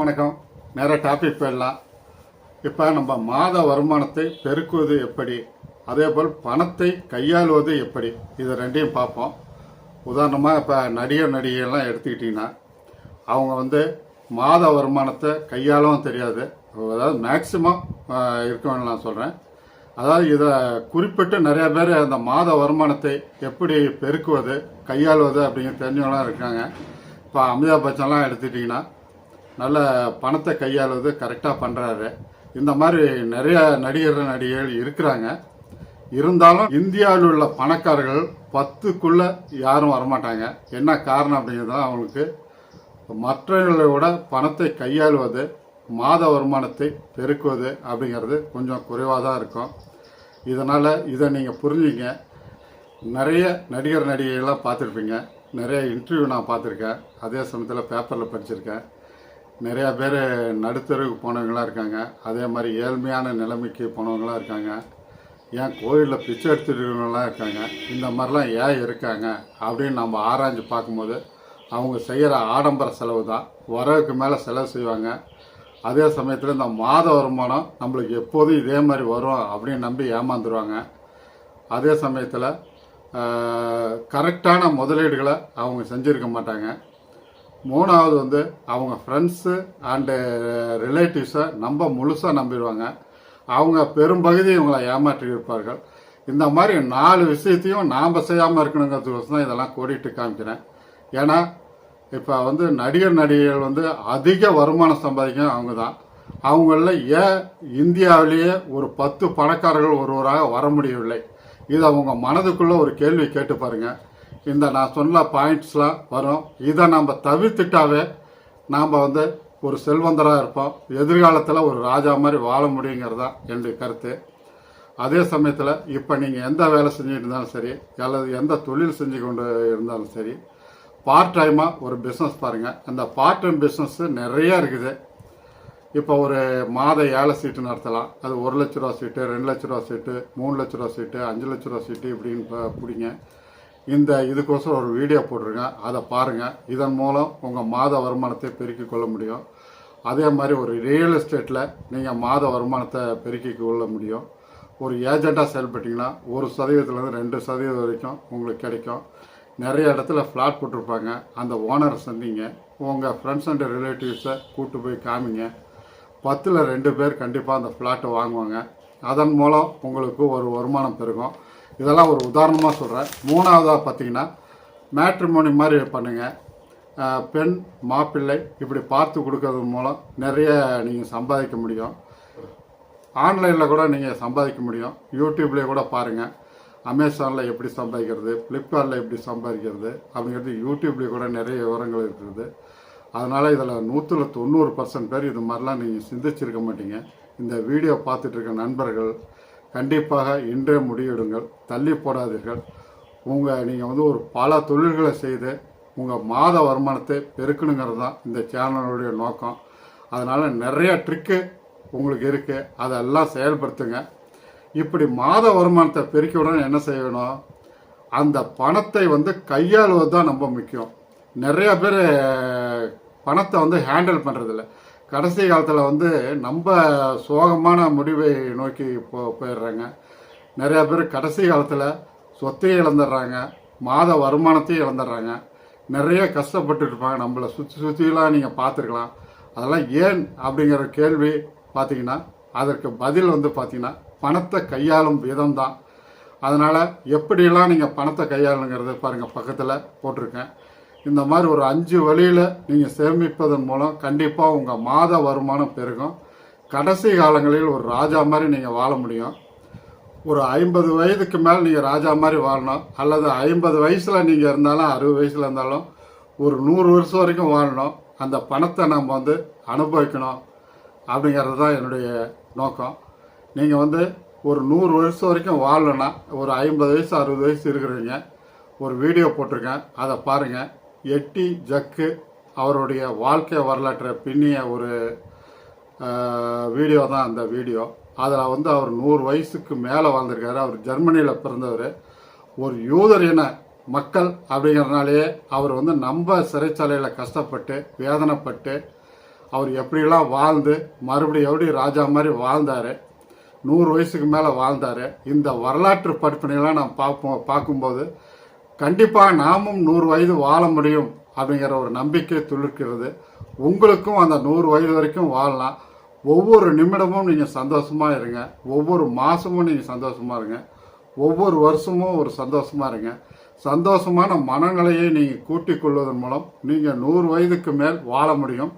வணக்கம். நேராக டாபிக் போயிடலாம் இப்போ நம்ம மாத வருமானத்தை பெருக்குவது எப்படி? அதே போல் பணத்தை கையாளுவது எப்படி? இது ரெண்டையும் பார்ப்போம். உதாரணமாக இப்போ நடிகர் நடிகைலாம் எடுத்துக்கிட்டிங்கன்னா அவங்க வந்து மாத வருமானத்தை கையாளவும் தெரியாது. அதாவது மேக்சிமம் இருக்கணும்னு நான் சொல்கிறேன் அதாவது இதை குறிப்பிட்டு நிறைய பேர் அந்த மாத வருமானத்தை எப்படி பெருக்குவது கையாளுவது அப்படிங்கிற தெரிஞ்சவங்களாம் இருக்காங்க. இப்போ அமிதாப் பச்சன்லாம் எடுத்துட்டிங்கன்னா நல்ல பணத்தை கையாளுவது கரெக்டாக பண்ணுறாரு இந்த மாதிரி நிறைய நடிகர் நடிகைகள் இருக்கிறாங்க. இருந்தாலும் இந்தியாவில் உள்ள பணக்காரர்கள் பத்துக்குள்ளே யாரும் வரமாட்டாங்க. என்ன காரணம் அப்படிங்கிறது அவங்களுக்கு மற்றவர்களை விட பணத்தை கையாளுவது மாத வருமானத்தை பெருக்குவது அப்படிங்கிறது கொஞ்சம் குறைவாக தான் இருக்கும். இதனால் இதை நீங்கள் புரிஞ்சுங்க. நிறைய நடிகர் நடிகைகள்லாம் பார்த்துருப்பீங்க. நிறைய இன்டர்வியூ நான் பார்த்துருக்கேன். அதே சமயத்தில் பேப்பரில் படிச்சிருக்கேன். நிறையா பேர் நடுத்தருக்கு போனவங்களாம் இருக்காங்க. அதே மாதிரி ஏழ்மையான நிலைமைக்கு போனவங்களாம் இருக்காங்க. ஏன் கோயிலில் பிச்சை எடுத்துருக்கவங்களாம் இருக்காங்க. இந்த மாதிரிலாம் ஏன் இருக்காங்க அப்படின்னு நம்ம ஆராய்ஞ்சு பார்க்கும்போது அவங்க செய்கிற ஆடம்பர செலவு தான். வரவுக்கு மேலே செலவு செய்வாங்க. அதே சமயத்தில் இந்த மாத வருமானம் நம்மளுக்கு எப்போதும் இதே மாதிரி வரும் அப்படின்னு நம்பி ஏமாந்துருவாங்க. அதே சமயத்தில் கரெக்டான முதலீடுகளை அவங்க செஞ்சுருக்க மாட்டாங்க. மூணாவது வந்து அவங்க ஃப்ரெண்ட்ஸு அண்டு ரிலேட்டிவ்ஸை நம்ப முழுசாக நம்பிடுவாங்க. அவங்க பெரும்பகுதி இவங்களை ஏமாற்றி இருப்பார்கள். இந்த மாதிரி நாலு விஷயத்தையும் நாம் செய்யாமல் இருக்கணுங்கிறதுக்கு தான் இதெல்லாம் கோடிட்டு காமிக்கிறேன். ஏன்னா இப்போ வந்து நடிகர் நடிகைகள் வந்து அதிக வருமானம் சம்பாதிக்கும் அவங்க தான். அவங்களில் ஏன் இந்தியாவிலேயே ஒரு பத்து பணக்காரர்கள் ஒருவராக வர முடியவில்லை? இது அவங்க மனதுக்குள்ளே ஒரு கேள்வி கேட்டு பாருங்கள் இந்த நான் சொன்ன பாயிண்ட்ஸ்லாம் வரும். இதை நம்ம தவிர்த்துட்டாவே நாம் வந்து ஒரு செல்வந்தராக இருப்போம். எதிர்காலத்தில் ஒரு ராஜா மாதிரி வாழ முடியுங்கிறது தான் என்னுடைய கருத்து. அதே சமயத்தில் இப்போ நீங்கள் எந்த வேலை செஞ்சுட்டு இருந்தாலும் சரி அல்லது எந்த தொழில் செஞ்சு கொண்டு இருந்தாலும் சரி பார்ட் டைமாக ஒரு பிஸ்னஸ் பாருங்கள் அந்த பார்ட் டைம் பிஸ்னஸ்ஸு நிறையா இருக்குது. இப்போ ஒரு மாத ஏழை சீட்டு நடத்தலாம். அது ஒரு லட்ச ரூபா சீட்டு ரெண்டு லட்ச ரூபா சீட்டு மூணு லட்ச ரூபா சீட்டு அஞ்சு லட்ச ரூபா சீட்டு இப்படின்னு பிடிங்க. இந்த இதுக்கோசரம் ஒரு வீடியோ போட்டிருக்கேன். அதை பாருங்கள் இதன் மூலம் உங்கள் மாத வருமானத்தை பெருக்கிக் கொள்ள முடியும். அதே மாதிரி ஒரு ரியல் எஸ்டேட்டில் நீங்கள் மாத வருமானத்தை பெருக்கிக் கொள்ள முடியும். ஒரு ஏஜெண்ட்டாக செயல்பட்டிங்கன்னா ஒரு சதவீதத்துலேருந்து ரெண்டு சதவீதம் வரைக்கும் உங்களுக்கு கிடைக்கும். நிறைய இடத்துல ஃப்ளாட் போட்டிருப்பாங்க. அந்த ஓனரை சந்திங்க. உங்கள் ஃப்ரெண்ட்ஸ் அண்ட் ரிலேட்டிவ்ஸை கூட்டு போய் காமிங்க. பத்தில் ரெண்டு பேர் கண்டிப்பாக அந்த ஃப்ளாட்டை வாங்குவாங்க. அதன் மூலம் உங்களுக்கு ஒரு வருமானம் பெருகும். இதெல்லாம் ஒரு உதாரணமாக சொல்கிறேன் மூணாவதாக பார்த்தீங்கன்னா மேட்ரிமோனி மாதிரி பண்ணுங்கள் பெண் மாப்பிள்ளை இப்படி பார்த்து கொடுக்கறது மூலம் நிறைய நீங்கள் சம்பாதிக்க முடியும். ஆன்லைனில் கூட நீங்கள் சம்பாதிக்க முடியும். யூடியூப்லேயே கூட பாருங்கள் அமேசானில் எப்படி சம்பாதிக்கிறது ஃப்ளிப்கார்ட்டில் எப்படி சம்பாதிக்கிறது அப்படிங்கிறது யூடியூப்லேயே கூட நிறைய விவரங்கள் இருக்குது. அதனால் இதில் நூற்றில் தொண்ணூறு பர்சன்ட் பேர் இது மாதிரிலாம் நீங்கள் சிந்திச்சிருக்க மாட்டீங்க. இந்த வீடியோ பார்த்துட்ருக்க நண்பர்கள் கண்டிப்பாக இன்றே முடிவெடுங்கள். தள்ளி போடாதீர்கள். உங்கள் நீங்கள் வந்து ஒரு பல தொழில்களை செய்து உங்கள் மாத வருமானத்தை பெருக்கணுங்கிறது தான் இந்த சேனலுடைய நோக்கம். அதனால் நிறைய ட்ரிக்கு உங்களுக்கு இருக்குது அதெல்லாம் செயல்படுத்துங்க. இப்படி மாத வருமானத்தை பெருக்கி விடணும் என்ன செய்யணும்? அந்த பணத்தை வந்து கையாளுவது தான் ரொம்ப முக்கியம். நிறைய பேர் பணத்தை வந்து ஹேண்டில் பண்ணுறதில்ல கடைசி காலத்தில் வந்து நம்ம சோகமான முடிவை நோக்கி போ போயிடுறாங்க. நிறையா பேர் கடைசி காலத்தில் சொத்தையும் இழந்துடுறாங்க. மாத வருமானத்தையும் இழந்துடுறாங்க. நிறைய கஷ்டப்பட்டு இருப்பாங்க. நம்மளை சுற்றி சுற்றிலாம் நீங்கள் பார்த்துருக்கலாம். அதெல்லாம் ஏன் அப்படிங்கிற கேள்வி பார்த்தீங்கன்னா அதற்கு பதில் வந்து பார்த்தீங்கன்னா பணத்தை கையாளும் விதம் தான். அதனால் எப்படியெல்லாம் நீங்கள் பணத்தை கையாளுங்கிறது பாருங்கள் பக்கத்தில் போட்டிருக்கேன். இந்த மாதிரி ஒரு அஞ்சு வழியில் நீங்கள் சேமிப்பதன் மூலம் கண்டிப்பாக உங்கள் மாத வருமானம் பெருகும். கடைசி காலங்களில் ஒரு ராஜா மாதிரி நீங்கள் வாழ முடியும். ஒரு ஐம்பது வயதுக்கு மேலே நீங்கள் ராஜா மாதிரி வாழணும். அல்லது ஐம்பது வயசில் நீங்கள் இருந்தாலும் அறுபது வயசில் இருந்தாலும் ஒரு நூறு வருஷம் வரைக்கும் வாழணும். அந்த பணத்தை நம்ம வந்து அனுபவிக்கணும் அப்படிங்கிறது தான் என்னுடைய நோக்கம். நீங்கள் வந்து ஒரு நூறு வருஷம் வரைக்கும் வாழணும்னா ஒரு ஐம்பது வயசு அறுபது வயசு இருக்கிறவங்க ஒரு வீடியோ போட்டிருக்கேன். அதை பாருங்கள் எட்டி ஜக்கு அவருடைய வாழ்க்கை வரலாற்றை பின்னிய ஒரு வீடியோ தான் அந்த வீடியோ. அதில் வந்து அவர் நூறு வயசுக்கு மேலே வாழ்ந்திருக்காரு. அவர் ஜெர்மனியில் பிறந்தவர். ஒரு யூதர் இன மக்கள் அப்படிங்கிறதுனாலேயே அவர் வந்து நம்ம சிறைச்சாலையில் கஷ்டப்பட்டு வேதனைப்பட்டு அவர் எப்படியெல்லாம் வாழ்ந்து மறுபடியும் எப்படி ராஜா மாதிரி வாழ்ந்தார் நூறு வயசுக்கு மேலே வாழ்ந்தார். இந்த வரலாற்று படிப்பினைலாம் நான் பார்ப்போம் பார்க்கும்போது கண்டிப்பாக நாமும் நூறு வயது வாழ முடியும் அப்படிங்கிற ஒரு நம்பிக்கை துளிர்க்கிறது. உங்களுக்கும் அந்த நூறு வயது வரைக்கும் வாழலாம். ஒவ்வொரு நிமிடமும் நீங்கள் சந்தோஷமாக இருங்க. ஒவ்வொரு மாதமும் நீங்கள் சந்தோஷமாக இருங்க. ஒவ்வொரு வருஷமும் ஒரு சந்தோஷமாக இருங்க. சந்தோஷமான மனநிலையை நீங்கள் கூட்டிக் கொள்வதன் மூலம் நீங்கள் நூறு வயதுக்கு மேல் வாழ முடியும்.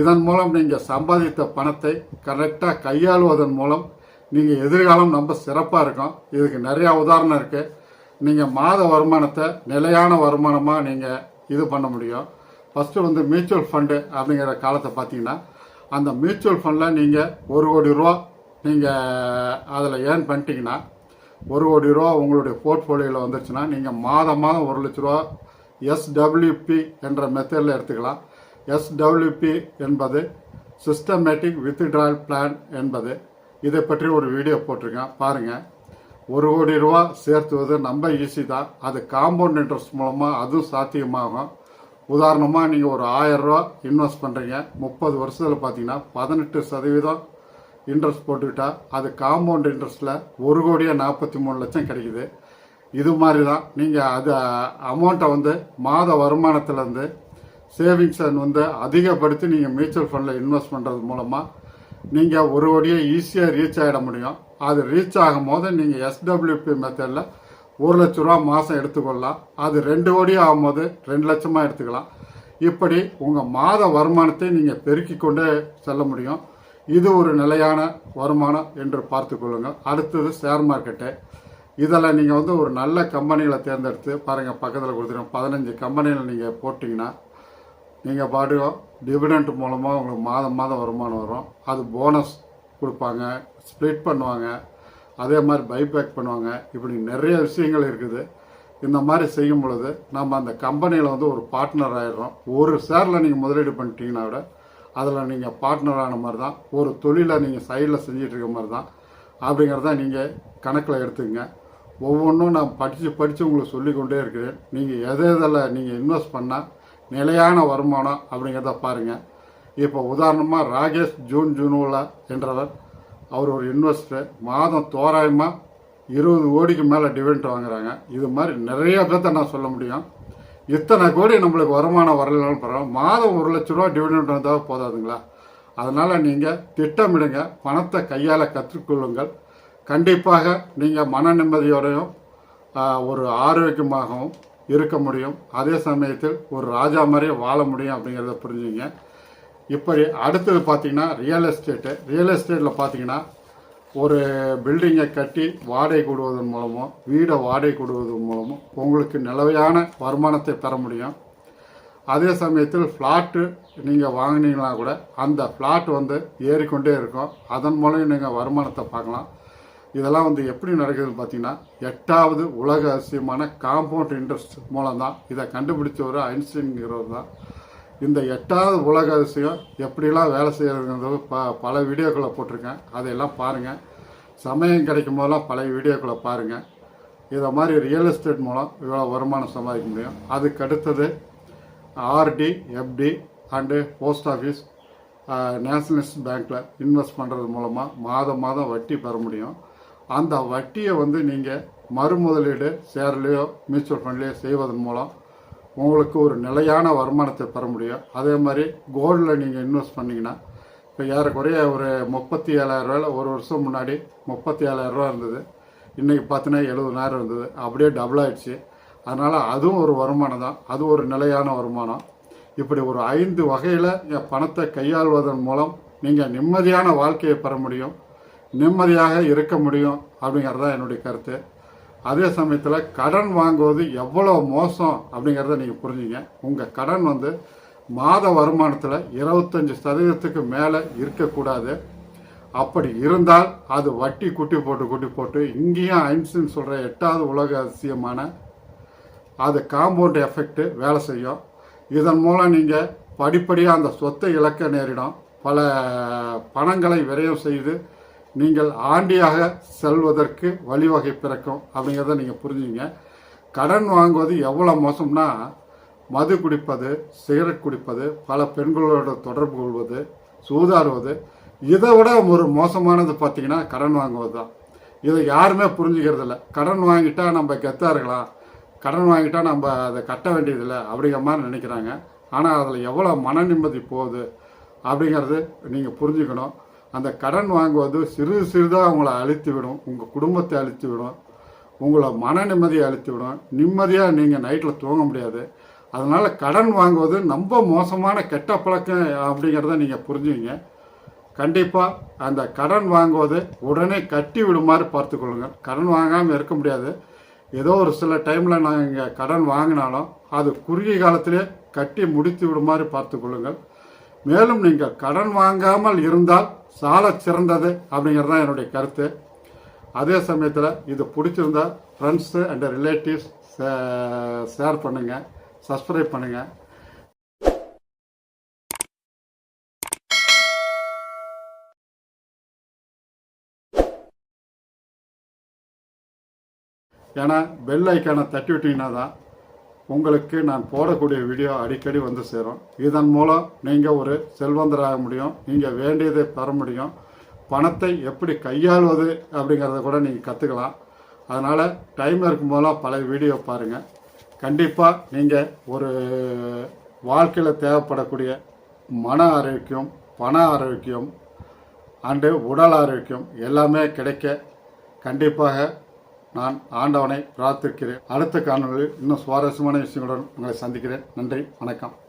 இதன் மூலம் நீங்கள் சம்பாதித்த பணத்தை கரெக்டாக கையாளுவதன் மூலம் நீங்கள் எதிர்காலம் ரொம்ப சிறப்பாக இருக்கும். இதுக்கு நிறையா உதாரணம் இருக்குது நீங்கள் மாத வருமானத்தை நிலையான வருமானமாக நீங்கள் இது பண்ண முடியும். ஃபஸ்ட்டு வந்து மியூச்சுவல் ஃபண்டு அப்படிங்கிற காலத்தை பார்த்தீங்கன்னா அந்த மியூச்சுவல் ஃபண்டில் நீங்கள் ஒரு கோடி ரூபா நீங்கள் அதில் ஏர்ன் பண்ணிட்டீங்கன்னா ஒரு கோடி ரூபா உங்களுடைய போர்ட்ஃபோலியோவில் வந்துருச்சுன்னா நீங்கள் மாதம் மாதம் ஒரு லட்ச ரூபா எஸ்டபிள்யூபி என்ற மெத்தடில் எடுத்துக்கலாம். எஸ்டபிள்யூபி என்பது சிஸ்டமேட்டிக் வித்ட்ரால் பிளான் என்பது. இதை பற்றி ஒரு வீடியோ போட்டிருக்கேன். பாருங்கள் ஒரு கோடி ரூபா சேர்த்துவது ரொம்ப ஈஸி தான். அது காம்பவுண்ட் இன்ட்ரெஸ்ட் மூலமாக அதுவும் சாத்தியமாகும். உதாரணமாக நீங்கள் ஒரு ஆயரூவா இன்வெஸ்ட் பண்ணுறீங்க முப்பது வருஷத்தில் பார்த்தீங்கன்னா பதினெட்டு சதவீதம் இன்ட்ரெஸ்ட் போட்டுக்கிட்டா அது காம்பவுண்ட் இன்ட்ரெஸ்ட்டில் ஒரு கோடியே நாற்பத்தி மூணு லட்சம் கிடைக்குது. இது மாதிரி தான் நீங்கள் அது அமௌண்ட்டை வந்து மாத வருமானத்துலேருந்து சேவிங்ஸை வந்து அதிகப்படுத்தி நீங்கள் மியூச்சுவல் ஃபண்டில் இன்வெஸ்ட் பண்ணுறது மூலமாக நீங்கள் ஒரு கோடியே ஈஸியாக ரீச் ஆகிட முடியும். அது ரீச் ஆகும் போது நீங்கள் எஸ்டபிள்யூபி மெத்தடில் ஒரு லட்ச ரூபா மாதம் எடுத்துக்கொள்ளலாம். அது ரெண்டு கோடி ஆகும்போது ரெண்டு லட்சமாக எடுத்துக்கலாம். இப்படி உங்கள் மாத வருமானத்தை நீங்கள் பெருக்கி கொண்டே செல்ல முடியும். இது ஒரு நிலையான வருமானம் என்று பார்த்து கொள்ளுங்கள் அடுத்தது ஷேர் மார்க்கெட்டு இதில் நீங்கள் வந்து ஒரு நல்ல கம்பெனிகளை தேர்ந்தெடுத்து பாருங்கள் பக்கத்தில் கொடுத்துருங்க பதினஞ்சு கம்பெனியில் நீங்கள் போட்டிங்கன்னா நீங்கள் பாட்டுக்கோ டிவிடெண்ட் மூலமாக உங்களுக்கு மாதம் மாதம் வருமானம் வரும். அது போனஸ் கொடுப்பாங்க ஸ்ப்ளிட் பண்ணுவாங்க. அதே மாதிரி பைபேக் பண்ணுவாங்க. இப்படி நிறைய விஷயங்கள் இருக்குது. இந்த மாதிரி செய்யும் பொழுது நம்ம அந்த கம்பெனியில் வந்து ஒரு பார்ட்னர் ஆயிடுறோம். ஒரு ஷேரில் நீங்கள் முதலீடு பண்ணிட்டீங்கன்னா விட அதில் நீங்கள் பார்ட்னர் ஆன மாதிரி தான் ஒரு தொழிலை நீங்கள் சைடில் செஞ்சிட்டு இருக்க மாதிரி தான் அப்படிங்கிறத நீங்கள் கணக்கில் எடுத்துக்கங்க. ஒவ்வொன்றும் நான் படித்து படித்து உங்களுக்கு சொல்லிக்கொண்டே இருக்கிறேன். நீங்கள் எதை எதில் நீங்கள் இன்வெஸ்ட் பண்ணால் நிலையான வருமானம் அப்படிங்கிறத பாருங்கள் இப்போ உதாரணமாக ராகேஷ் ஜூன் ஜூனூலா என்றவர் அவர் ஒரு இன்வெஸ்டர் மாதம் தோராயமாக இருபது கோடிக்கு மேலே டிவிடெண்ட் வாங்குறாங்க. இது மாதிரி நிறைய பேர்த்த நான் சொல்ல முடியும். இத்தனை கோடி நம்மளுக்கு வருமானம் வரலனாலும் பரவாயில்ல. மாதம் ஒரு லட்ச ரூபா டிவிடெண்ட் வந்தால் போதாதுங்களா? அதனால் நீங்கள் திட்டமிடுங்க. பணத்தை கையால் கற்றுக்கொள்ளுங்கள். கண்டிப்பாக நீங்கள் மன நிம்மதியோடையும் ஒரு ஆரோக்கியமாகவும் இருக்க முடியும். அதே சமயத்தில் ஒரு ராஜா மாதிரியே வாழ முடியும் அப்படிங்கிறத புரிஞ்சுங்க. இப்படி அடுத்தது பார்த்தீங்கன்னா ரியல் எஸ்டேட்டு ரியல் எஸ்டேட்டில் பார்த்தீங்கன்னா ஒரு பில்டிங்கை கட்டி வாடகை கொடுவதன் மூலமோ வீடை வாடகை கொடுவதன் மூலமோ உங்களுக்கு நிலவையான வருமானத்தை பெற முடியும். அதே சமயத்தில் ஃப்ளாட்டு நீங்கள் வாங்கினீங்கன்னா கூட அந்த ஃப்ளாட் வந்து ஏறிக்கொண்டே இருக்கும். அதன் மூலம் நீங்கள் வருமானத்தை பார்க்கலாம். இதெல்லாம் வந்து எப்படி நடக்குதுன்னு பார்த்தீங்கன்னா எட்டாவது உலக அதிசயமான காம்பவுண்ட் இன்ட்ரெஸ்ட் மூலம் தான் இதை கண்டுபிடிச்சவர் ஐன்ஸ்டீன்கிறவர் தான். இந்த எட்டாவது உலக அதிசயம் எப்படிலாம் வேலை செய்யறதுங்கிறது ப பல வீடியோக்களை போட்டிருக்கேன். அதையெல்லாம் பாருங்கள் சமயம் கிடைக்கும் போதெல்லாம் பழைய வீடியோக்களை பாருங்கள் இதை மாதிரி ரியல் எஸ்டேட் மூலம் இவ்வளோ வருமானம் சம்பாதிக்க முடியும். அதுக்கு அடுத்தது RD FD and post office nationalist பேங்க்கில் இன்வெஸ்ட் பண்ணுறது மூலமாக மாதம் மாதம் வட்டி பெற முடியும். அந்த வட்டியை வந்து நீங்கள் மறுமுதலீடு ஷேர்லேயோ மியூச்சுவல் ஃபண்ட்லேயோ செய்வதன் மூலம் உங்களுக்கு ஒரு நிலையான வருமானத்தை பெற முடியும். அதே மாதிரி கோல்டில் நீங்கள் இன்வெஸ்ட் பண்ணிங்கன்னா இப்போ ஏறக்குறைய ஒரு முப்பத்தி ஏழாயிரரூவாயில் ஒரு வருஷம் முன்னாடி முப்பத்தி ஏழாயிரரூவா இருந்தது. இன்றைக்கி பார்த்தீங்கன்னா எழுபதாயிரம் இருந்தது. அப்படியே டபுள் ஆகிடுச்சு அதனால் அதுவும் ஒரு வருமானம் தான். அது ஒரு நிலையான வருமானம். இப்படி ஒரு ஐந்து வகையில் என் பணத்தை கையாள்வதன் மூலம் நீங்கள் நிம்மதியான வாழ்க்கையை பெற முடியும். நிம்மதியாக இருக்க முடியும் அப்படிங்கிறது தான் என்னுடைய கருத்து. அதே சமயத்தில் கடன் வாங்குவது எவ்வளோ மோசம் அப்படிங்கிறத நீங்கள் புரிஞ்சுங்க. உங்கள் கடன் வந்து மாத வருமானத்தில் இருபத்தஞ்சி சதவீதத்துக்கு மேலே இருக்கக்கூடாது. அப்படி இருந்தால் அது வட்டி குட்டி போட்டு குட்டி போட்டு இங்கேயும் ஐன்ஸ்டின் சொல்கிற எட்டாவது உலக அதிசயமான அது காம்பவுண்ட் எஃபெக்ட்டு வேலை செய்யும். இதன் மூலம் நீங்கள் படிப்படியாக அந்த சொத்தை இழக்க நேரிடும். பல பணங்களை விரயம் செய்து நீங்கள் ஆண்டியாக செல்வதற்கு வழிவகை பிறக்கும் அப்படிங்கிறத நீங்கள் புரிஞ்சுங்க கடன் வாங்குவது எவ்வளோ மோசம்னா மது குடிப்பது சிகரெட் குடிப்பது பல பெண்களோட தொடர்பு கொள்வது சூதாடுவது இதை விட ஒரு மோசமானது பார்த்தீங்கன்னா கடன் வாங்குவது தான். இதை யாருமே புரிஞ்சுக்கிறதில்ல கடன் வாங்கிட்டா நம்ம கெத்தாக இருக்கலாம். கடன் வாங்கிட்டா நம்ம அதை கட்ட வேண்டியதில்லை அப்படிங்கிற மாதிரி நினைக்கிறாங்க. ஆனால் அதில் எவ்வளோ மன நிம்மதி போகுது அப்படிங்கிறது நீங்கள் புரிஞ்சுக்கணும். அந்த கடன் வாங்குவது சிறு சிறிதாக உங்களை அழித்து விடும் உங்கள் குடும்பத்தை அழித்து விடும் உங்களை மன நிம்மதியை அழித்து விடும் நிம்மதியாக நீங்கள் நைட்டில் தூங்க முடியாது. அதனால் கடன் வாங்குவது ரொம்ப மோசமான கெட்ட பழக்கம் அப்படிங்கிறத நீங்கள் புரிஞ்சுங்க கண்டிப்பாக அந்த கடன் வாங்குவது உடனே கட்டி விடுமாறு பார்த்துக்கொள்ளுங்கள் கடன் வாங்காமல் இருக்க முடியாது. ஏதோ ஒரு சில டைமில் நாங்கள் கடன் வாங்கினாலும் அது குறுகிய காலத்திலே கட்டி முடித்து விடுமாறு பார்த்துக்கொள்ளுங்கள். மேலும் நீங்கள் கடன் வாங்காமல் இருந்தால் சால சிறந்தது அப்படிங்கிறது தான் என்னுடைய கருத்து. அதே சமயத்தில் இது பிடிச்சிருந்தா ஃப்ரெண்ட்ஸு அண்ட் ரிலேட்டிவ்ஸ் ஷேர் பண்ணுங்கள் சப்ஸ்கிரைப் பண்ணுங்கள் ஏன்னா பெல் ஐக்கானை தட்டி விட்டிங்கன்னா தான் உங்களுக்கு நான் போடக்கூடிய வீடியோ அடிக்கடி வந்து சேரும். இதன் மூலம் நீங்கள் ஒரு செல்வந்தராக முடியும். நீங்கள் வேண்டியதை பெற முடியும். பணத்தை எப்படி கையாள்வது அப்படிங்கிறத கூட நீங்கள் கற்றுக்கலாம் அதனால் டைம் இருக்கும் போதெல்லாம் பல வீடியோ பாருங்கள் கண்டிப்பாக நீங்கள் ஒரு வாழ்க்கையில் தேவைப்படக்கூடிய மன ஆரோக்கியம் பண ஆரோக்கியம் அண்டு உடல் ஆரோக்கியம் எல்லாமே கிடைக்க கண்டிப்பாக நான் ஆண்டவனை பிரார்த்திக்கிறேன். அடுத்த காணொலியில் இன்னும் சுவாரஸ்யமான விஷயங்களுடன் உங்களை சந்திக்கிறேன். நன்றி வணக்கம்.